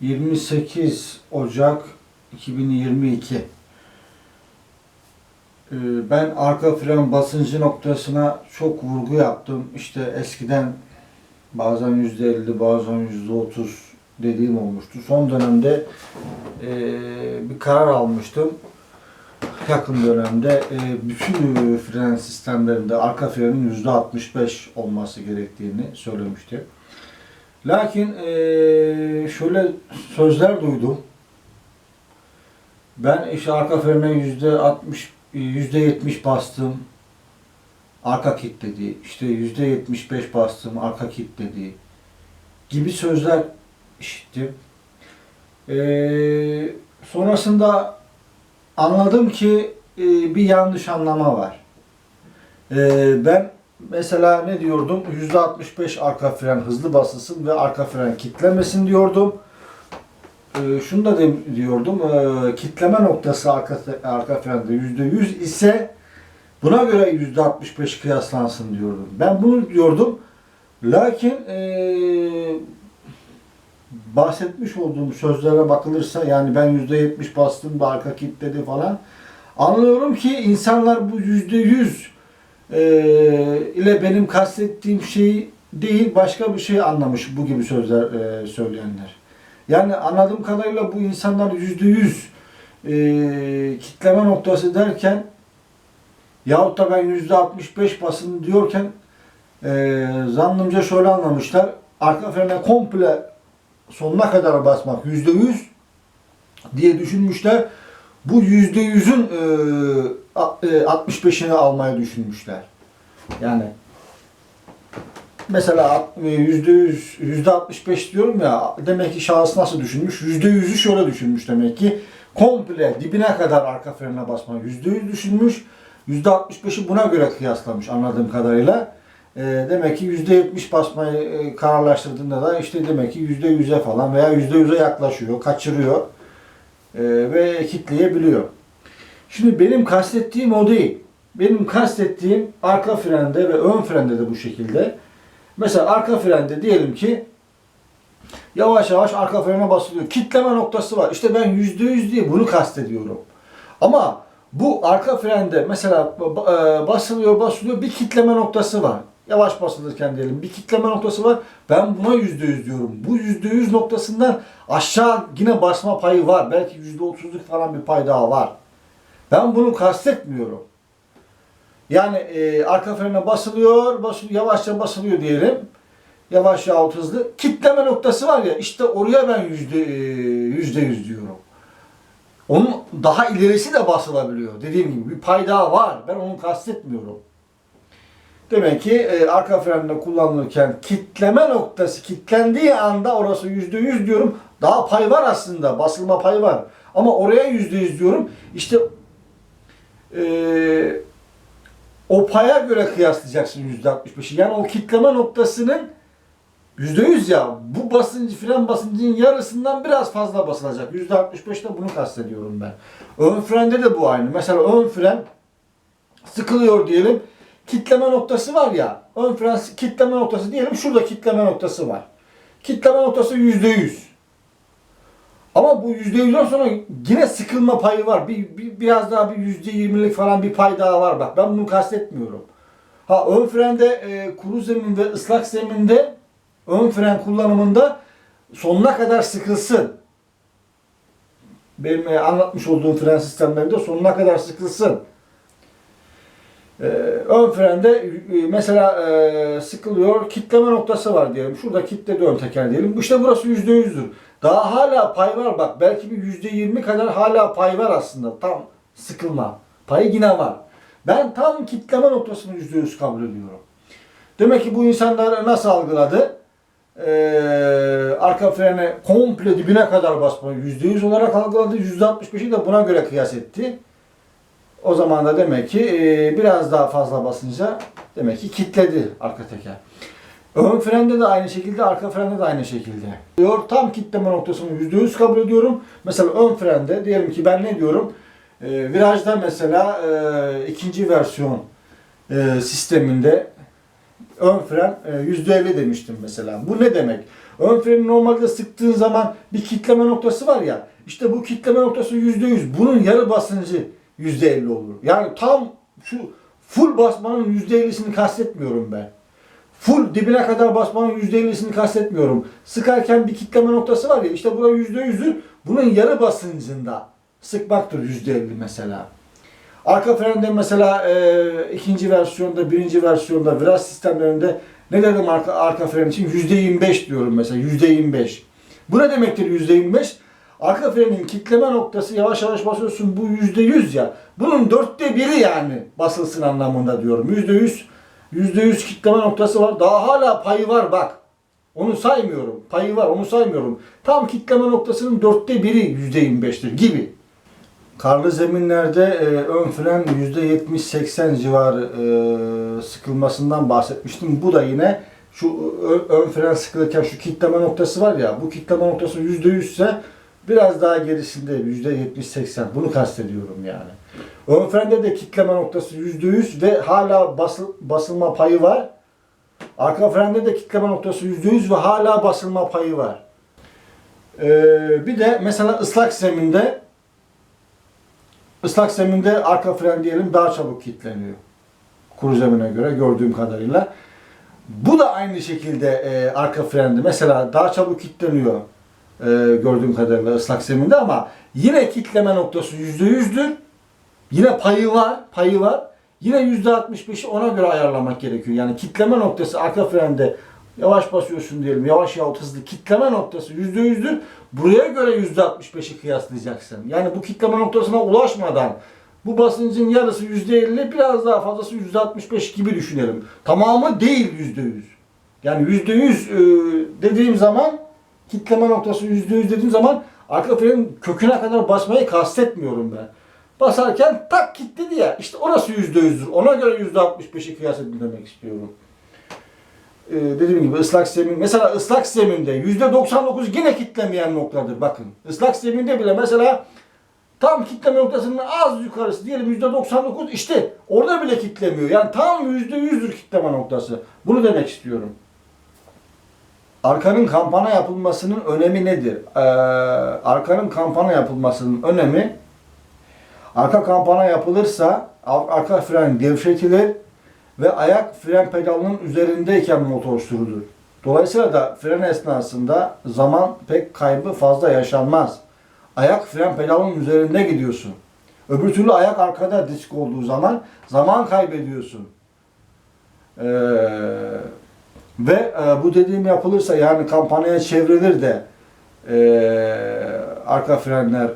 28 Ocak 2022 Ee, Ben arka fren basıncı noktasına çok vurgu yaptım. İşte eskiden bazen %50 bazen %30 dediğim olmuştu. Son dönemde e, bir karar almıştım. Yakın dönemde e, bütün fren sistemlerinde arka frenin %65 olması gerektiğini söylemişti. Lakin eee, şöyle sözler duydum. Ben işte arka frene yüzde 60, yüzde 70 bastım. Arka kilitledi. İşte yüzde 75 bastım. Arka kilitledi. Gibi sözler işittim. Eee, sonrasında anladım ki eee, bir yanlış anlama var. Eee, ben mesela ne diyordum? %65 arka fren hızlı basılsın ve arka fren kitlemesin diyordum. Ee, şunu da de- diyordum. E, kitleme noktası arka, arka frende %100 ise buna göre %65 kıyaslansın diyordum. Ben bunu diyordum. Lakin e, bahsetmiş olduğum sözlere bakılırsa yani ben %70 bastım da arka kilitledi falan. Anlıyorum ki insanlar bu %100 e, ile benim kastettiğim şey değil başka bir şey anlamış bu gibi sözler e, söyleyenler. Yani anladığım kadarıyla bu insanlar yüzde yüz e, kitleme noktası derken yahut da ben yüzde 65 basın diyorken e, zannımca şöyle anlamışlar. Arka frene komple sonuna kadar basmak yüzde yüz diye düşünmüşler. Bu yüzde yüzün e, 65'ini almayı düşünmüşler. Yani mesela e, yüzde yüz, yüzde 65 diyorum ya demek ki şahıs nasıl düşünmüş? Yüzde yüzü şöyle düşünmüş demek ki komple dibine kadar arka basmayı yüzde yüz düşünmüş. Yüzde 65'i buna göre kıyaslamış anladığım kadarıyla. E, demek ki yüzde 70 basmayı e, kararlaştırdığında da işte demek ki yüzde yüze falan veya yüzde yüze yaklaşıyor, kaçırıyor e, ve kitleyebiliyor. Şimdi benim kastettiğim o değil. Benim kastettiğim arka frende ve ön frende de bu şekilde. Mesela arka frende diyelim ki yavaş yavaş arka frene basılıyor. Kitleme noktası var. İşte ben yüzde yüz diye bunu kastediyorum. Ama bu arka frende mesela e, basılıyor basılıyor bir kitleme noktası var. Yavaş basılırken diyelim bir kitleme noktası var. Ben buna yüzde yüz diyorum. Bu yüzde yüz noktasından aşağı yine basma payı var. Belki yüzde otuzluk falan bir pay daha var. Ben bunu kastetmiyorum. Yani e, arka frene basılıyor, basılıyor, yavaşça basılıyor diyelim. Yavaş yahut hızlı. Kitleme noktası var ya işte oraya ben yüzde e, yüzde yüz diyorum. Onun daha ilerisi de basılabiliyor. Dediğim gibi bir pay daha var. Ben onu kastetmiyorum. Demek ki e, arka frende kullanılırken kitleme noktası kitlendiği anda orası yüzde yüz diyorum. Daha pay var aslında. Basılma payı var. Ama oraya yüzde yüz diyorum. İşte e, o göre kıyaslayacaksın yüzde 65'i. Yani o kitleme noktasının yüzde yüz ya bu basıncı fren basıncının yarısından biraz fazla basılacak. Yüzde 65'te bunu kastediyorum ben. Ön frende de bu aynı. Mesela ön fren sıkılıyor diyelim. Kitleme noktası var ya. Ön fren kitleme noktası diyelim. Şurada kitleme noktası var. Kitleme noktası yüzde yüz. Ama bu yüzde yüzden sonra yine sıkılma payı var. Bir, bir- biraz daha bir yüzde yirmilik falan bir pay daha var bak. Ben bunu kastetmiyorum. Ha ön frende e, kuru zemin ve ıslak zeminde ön fren kullanımında sonuna kadar sıkılsın. Benim e, anlatmış olduğum fren sistemlerinde sonuna kadar sıkılsın. E, ön frende e, mesela e, sıkılıyor, kitleme noktası var diyelim. Şurada kitledi ön teker diyelim. İşte burası yüzde yüzdür. Daha hala pay var bak. Belki bir yüzde yirmi kadar hala pay var aslında. Tam sıkılma. Payı yine var. Ben tam kitleme noktasını yüzde yüz kabul ediyorum. Demek ki bu insanlar nasıl algıladı? Ee, arka frene komple dibine kadar basmayı yüzde yüz olarak algıladı. Yüzde altmış beşi de buna göre kıyas etti. O zaman da demek ki e, biraz daha fazla basınca demek ki kitledi arka teker. Ön frende de aynı şekilde, arka frende de aynı şekilde. Diyor tam kitleme noktasını %100 kabul ediyorum. Mesela ön frende diyelim ki ben ne diyorum? E, virajda mesela e, ikinci versiyon e, sisteminde ön fren e, %50 demiştim mesela. Bu ne demek? Ön freni normalde sıktığın zaman bir kitleme noktası var ya. İşte bu kitleme noktası %100. Bunun yarı basıncı %50 olur. Yani tam şu full basmanın %50'sini kastetmiyorum ben. Full dibine kadar basmanın %50'sini kastetmiyorum. Sıkarken bir kitleme noktası var ya işte burada %100'ü bunun yarı basıncında sıkmaktır %50 mesela. Arka frende mesela e, ikinci versiyonda, birinci versiyonda, viraj sistemlerinde ne dedim arka, arka fren için? %25 diyorum mesela, %25. Bu ne demektir %25? Arka frenin kitleme noktası yavaş yavaş basıyorsun bu %100 ya. Bunun dörtte biri yani basılsın anlamında diyorum. %100, %100 kitleme noktası var. Daha hala payı var bak. Onu saymıyorum. Payı var onu saymıyorum. Tam kitleme noktasının dörtte biri %25'tir gibi. Karlı zeminlerde e, ön fren %70-80 civarı e, sıkılmasından bahsetmiştim. Bu da yine şu ön fren sıkılırken şu kitleme noktası var ya bu kitleme noktası %100 ise biraz daha gerisinde %70-80 bunu kastediyorum yani. Ön frende de kitleme noktası %100 ve hala basıl, basılma payı var. Arka frende de kitleme noktası %100 ve hala basılma payı var. Ee, bir de mesela ıslak zeminde Islak zeminde arka fren diyelim daha çabuk kilitleniyor. Kuru zemine göre gördüğüm kadarıyla. Bu da aynı şekilde e, arka frende. Mesela daha çabuk kilitleniyor e, gördüğüm kadarıyla ıslak zeminde ama yine kitleme noktası %100'dür. Yine payı var, payı var. Yine %65'i ona göre ayarlamak gerekiyor. Yani kitleme noktası arka frende yavaş basıyorsun diyelim, yavaş yahut hızlı kitleme noktası %100'dür. Buraya göre %65'i kıyaslayacaksın. Yani bu kitleme noktasına ulaşmadan bu basıncın yarısı %50, biraz daha fazlası %65 gibi düşünelim. Tamamı değil %100. Yani %100 e, dediğim zaman kitleme noktası %100 dediğim zaman arka frenin köküne kadar basmayı kastetmiyorum ben. Basarken tak kilitledi ya işte orası %100'dür. Ona göre %65'i kıyas edin demek istiyorum e, dediğim gibi ıslak zemin mesela ıslak zeminde %99 yine kitlemeyen noktadır bakın. Islak zeminde bile mesela tam kitleme noktasının az yukarısı diyelim %99 işte orada bile kitlemiyor. Yani tam %100'dür kitleme noktası. Bunu demek istiyorum. Arkanın kampana yapılmasının önemi nedir? Ee, arkanın kampana yapılmasının önemi arka kampana yapılırsa ar- arka fren gevşetilir ve ayak fren pedalının üzerindeyken motor sürülür. Dolayısıyla da fren esnasında zaman pek kaybı fazla yaşanmaz. Ayak fren pedalının üzerinde gidiyorsun. Öbür türlü ayak arkada disk olduğu zaman zaman kaybediyorsun. Ee, ve e, bu dediğim yapılırsa yani kampanyaya çevrilir de e, arka frenler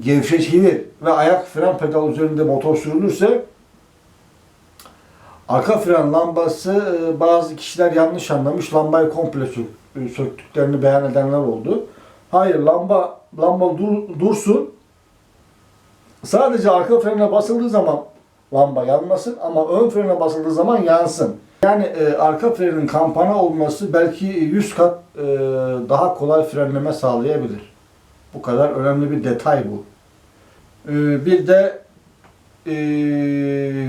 gevşetilir ve ayak fren pedal üzerinde motor sürülürse Arka fren lambası e, bazı kişiler yanlış anlamış. Lambayı komple sök- e, söktüklerini beyan edenler oldu. Hayır lamba lamba dur- dursun. Sadece arka frene basıldığı zaman lamba yanmasın ama ön frene basıldığı zaman yansın. Yani e, arka frenin kampana olması belki 100 kat e, daha kolay frenleme sağlayabilir. Bu kadar önemli bir detay bu. E, bir de e,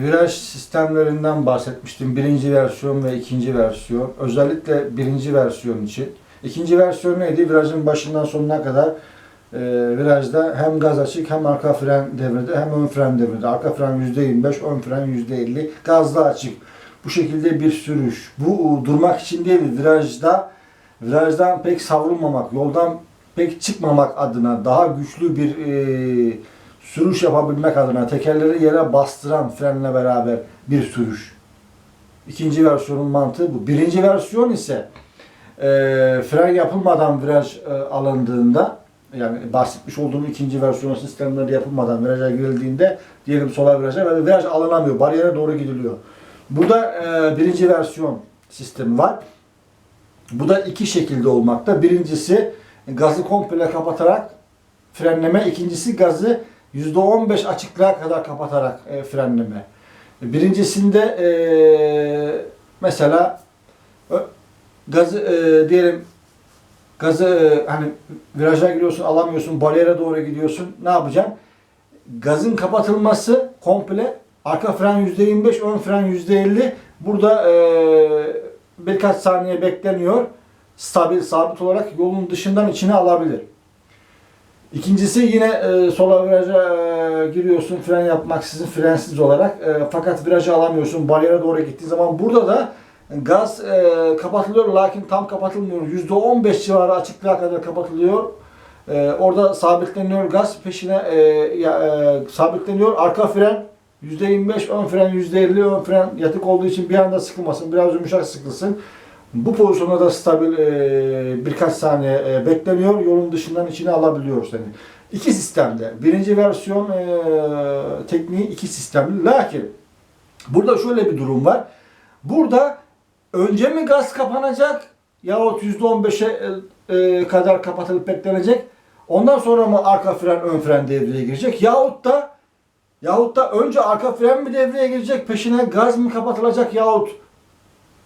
viraj sistemlerinden bahsetmiştim. Birinci versiyon ve ikinci versiyon. Özellikle birinci versiyon için. İkinci versiyon neydi? Virajın başından sonuna kadar e, virajda hem gaz açık hem arka fren devrede hem ön fren devrede. Arka fren %25, ön fren %50, gazda açık. Bu şekilde bir sürüş. Bu durmak için değil, virajda virajdan pek savrulmamak, yoldan pek çıkmamak adına daha güçlü bir e, sürüş yapabilmek adına tekerleri yere bastıran frenle beraber bir sürüş. İkinci versiyonun mantığı bu. Birinci versiyon ise e, fren yapılmadan viraj e, alındığında yani bahsetmiş olduğum ikinci versiyon sistemleri yapılmadan viraja girildiğinde diyelim sola viraja ve viraj alınamıyor. Bariyere doğru gidiliyor. Burada e, birinci versiyon sistemi var. Bu da iki şekilde olmakta. Birincisi gazı komple kapatarak frenleme. ikincisi gazı %15 açıklığa kadar kapatarak e, frenleme. Birincisinde e, mesela gazı e, diyelim gazı e, hani viraja giriyorsun alamıyorsun bariyere doğru gidiyorsun ne yapacaksın? Gazın kapatılması komple arka fren %25 ön fren %50 Burada e, birkaç saniye bekleniyor. Stabil, sabit olarak yolun dışından içine alabilir. İkincisi yine e, sola viraja e, giriyorsun fren yapmaksızın frensiz olarak e, fakat virajı alamıyorsun bariyere doğru gittiğin zaman burada da gaz e, kapatılıyor lakin tam kapatılmıyor. %15 civarı açıklığa kadar kapatılıyor. E, orada sabitleniyor gaz peşine e, e, sabitleniyor arka fren %25 ön fren %50 ön fren yatık olduğu için bir anda sıkılmasın biraz yumuşak sıkılsın. Bu pozisyonda da stabil e, birkaç saniye e, bekleniyor. Yolun dışından içine alabiliyor seni. İki sistemde. Birinci versiyon e, tekniği iki sistemli. Lakin burada şöyle bir durum var. Burada önce mi gaz kapanacak yahut %15'e e, kadar kapatılıp beklenecek. Ondan sonra mı arka fren ön fren devreye girecek yahut da yahut da önce arka fren mi devreye girecek peşine gaz mı kapatılacak yahut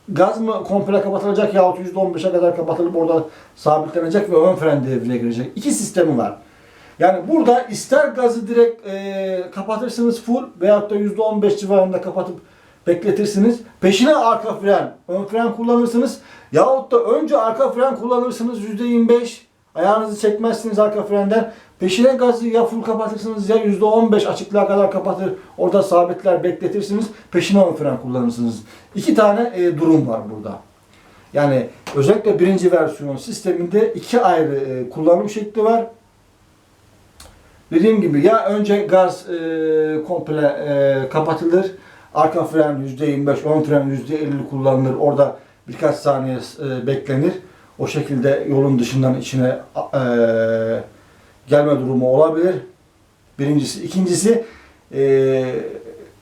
gaz mı komple kapatılacak yahut %15'e kadar kapatılıp orada sabitlenecek ve ön fren devreye girecek. İki sistemi var. Yani burada ister gazı direkt e, kapatırsınız full veyahut da %15 civarında kapatıp bekletirsiniz. Peşine arka fren, ön fren kullanırsınız. Yahut da önce arka fren kullanırsınız %25 ayağınızı çekmezsiniz arka frenden. Peşine gazı ya full kapatırsınız ya %15 açıklığa kadar kapatır. Orada sabitler bekletirsiniz. Peşine ön fren kullanırsınız. İki tane e, durum var burada. Yani özellikle birinci versiyon sisteminde iki ayrı e, kullanım şekli var. Dediğim gibi ya önce gaz e, komple e, kapatılır. Arka fren %25, ön fren %50 kullanılır. Orada birkaç saniye e, beklenir. O şekilde yolun dışından içine e, gelme durumu olabilir. Birincisi. ikincisi e,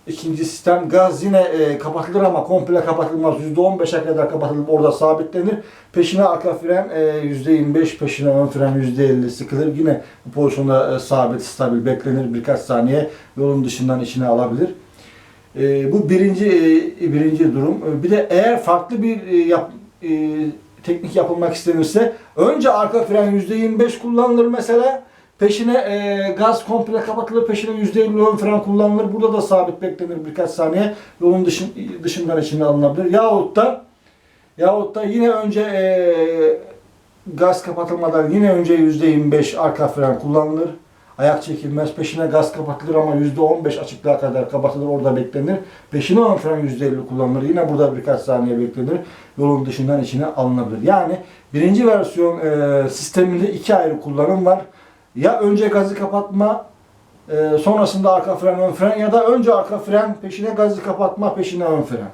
ikinci sistem gaz yine e, kapatılır ama komple kapatılmaz. %15'e kadar kapatılıp orada sabitlenir. Peşine arka fren e, %25, peşine ön fren %50 sıkılır. Yine bu pozisyonda e, sabit, stabil beklenir. Birkaç saniye yolun dışından içine alabilir. E, bu birinci e, birinci durum. E, Bir de eğer farklı bir e, yap, e, teknik yapılmak istenirse önce arka fren %25 kullanılır mesela. Peşine e, gaz komple kapatılır. Peşine %50 ön fren kullanılır. Burada da sabit beklenir birkaç saniye. Yolun dışın, dışından içine alınabilir. Yahut da yahut da yine önce e, gaz kapatılmadan yine önce %25 arka fren kullanılır. Ayak çekilmez. Peşine gaz kapatılır ama %15 açıklığa kadar kapatılır. Orada beklenir. Peşine ön fren %50 kullanılır. Yine burada birkaç saniye beklenir. Yolun dışından içine alınabilir. Yani birinci versiyon e, sisteminde iki ayrı kullanım var. Ya önce gazı kapatma, e, sonrasında arka fren, ön fren ya da önce arka fren, peşine gazı kapatma, peşine ön fren.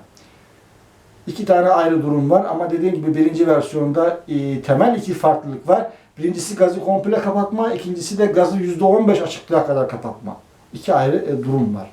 İki tane ayrı durum var ama dediğim gibi birinci versiyonda e, temel iki farklılık var. Birincisi gazı komple kapatma, ikincisi de gazı %15 açıklığa kadar kapatma. İki ayrı e, durum var.